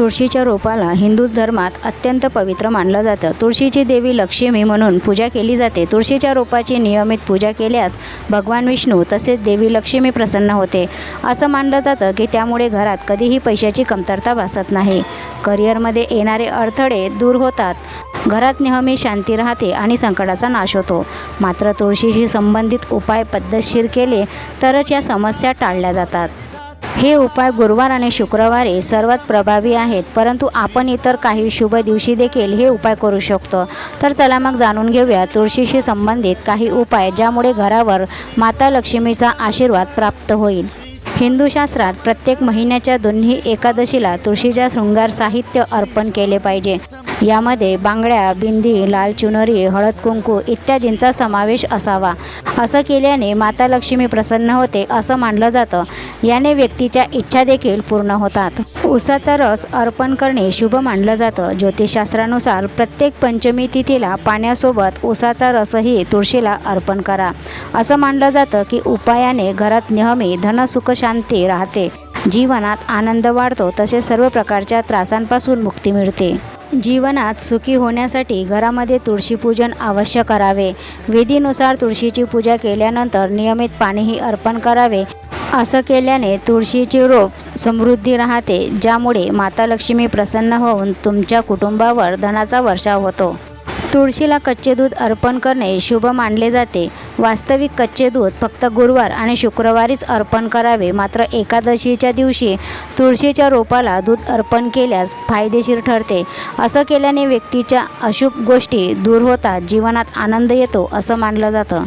तुळशीच्या रोपाला हिंदू धर्मात अत्यंत पवित्र मानलं जातं. तुळशीची देवी लक्ष्मी म्हणून पूजा केली जाते. तुळशीच्या रोपाची नियमित पूजा केल्यास भगवान विष्णू तसेच देवी लक्ष्मी प्रसन्न होते. असं मानलं जातं की त्यामुळे घरात कधीही पैशाची कमतरता भासत नाही. करिअरमध्ये येणारे अडथळे दूर होतात. घरात नेहमी शांती राहते आणि संकटाचा नाश होतो. मात्र तुळशीशी संबंधित उपाय पद्धतशीर केले तरच या समस्या टाळल्या जातात. हे उपाय गुरुवार आणि शुक्रवारी सर्वात प्रभावी आहेत परंतु आपण इतर काही शुभ दिवशी देखील हे उपाय करू शकतो. तर चला मग जाणून घेऊया तुळशीशी संबंधित काही उपाय ज्यामुळे घरावर माता लक्ष्मीचा आशीर्वाद प्राप्त होईल. हिंदू शास्त्रात प्रत्येक महिन्याच्या दोन्ही एकादशीला तुळशीच्या शृंगार साहित्य अर्पण केले पाहिजे. यामध्ये बांगड्या बिंदी लाल चुनरी हळद कुंकू इत्यादींचा समावेश असावा. असं केल्याने माता लक्ष्मी प्रसन्न होते असं मानलं जातं. याने व्यक्तीच्या इच्छा देखील पूर्ण होतात. उसाचा रस अर्पण करणे शुभ मानलं जातं. ज्योतिषशास्त्रानुसार प्रत्येक पंचमी तिथीला पाण्यासोबत उसाचा रसही तुळशीला अर्पण करा. असं मानलं जातं की उपायाने घरात नेहमी धनसुख शांती राहते. जीवनात आनंद वाढतो तसेच सर्व प्रकारच्या त्रासांपासून मुक्ती मिळते. जीवनात सुखी होण्यासाठी घरामध्ये तुळशीपूजन अवश्य करावे. विधीनुसार तुळशीची पूजा केल्यानंतर नियमित पाणीही अर्पण करावे. असं केल्याने तुळशीची रोप समृद्धी राहते ज्यामुळे माता लक्ष्मी प्रसन्न होऊन तुमच्या कुटुंबावर धनाचा वर्षाव होतो. तुळशीला कच्चे दूध अर्पण करणे शुभ मानले जाते. वास्तविक कच्चे दूध फक्त गुरुवार आणि शुक्रवारीच अर्पण करावे. मात्र एकादशीच्या दिवशी तुळशीच्या रोपाला दूध अर्पण केल्यास फायदेशीर ठरते. असं केल्याने व्यक्तीच्या अशुभ गोष्टी दूर होतात जीवनात आनंद येतो असं मानलं जातं.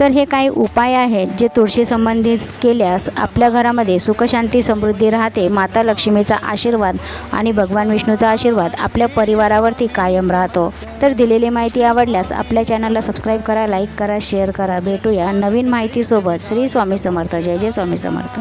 तर हे काही उपाय आहेत जे तुळशी संबंधित केल्यास आपल्या घरामध्ये सुखशांती समृद्धी राहते. माता लक्ष्मीचा आशीर्वाद आणि भगवान विष्णूचा आशीर्वाद आपल्या परिवारावरती कायम राहतो. तर दिलेली माहिती आवडल्यास आपल्या चॅनलला सबस्क्राईब करा लाईक करा शेअर करा. भेटूया नवीन माहितीसोबत. श्री स्वामी समर्थ. जय जय स्वामी समर्थ.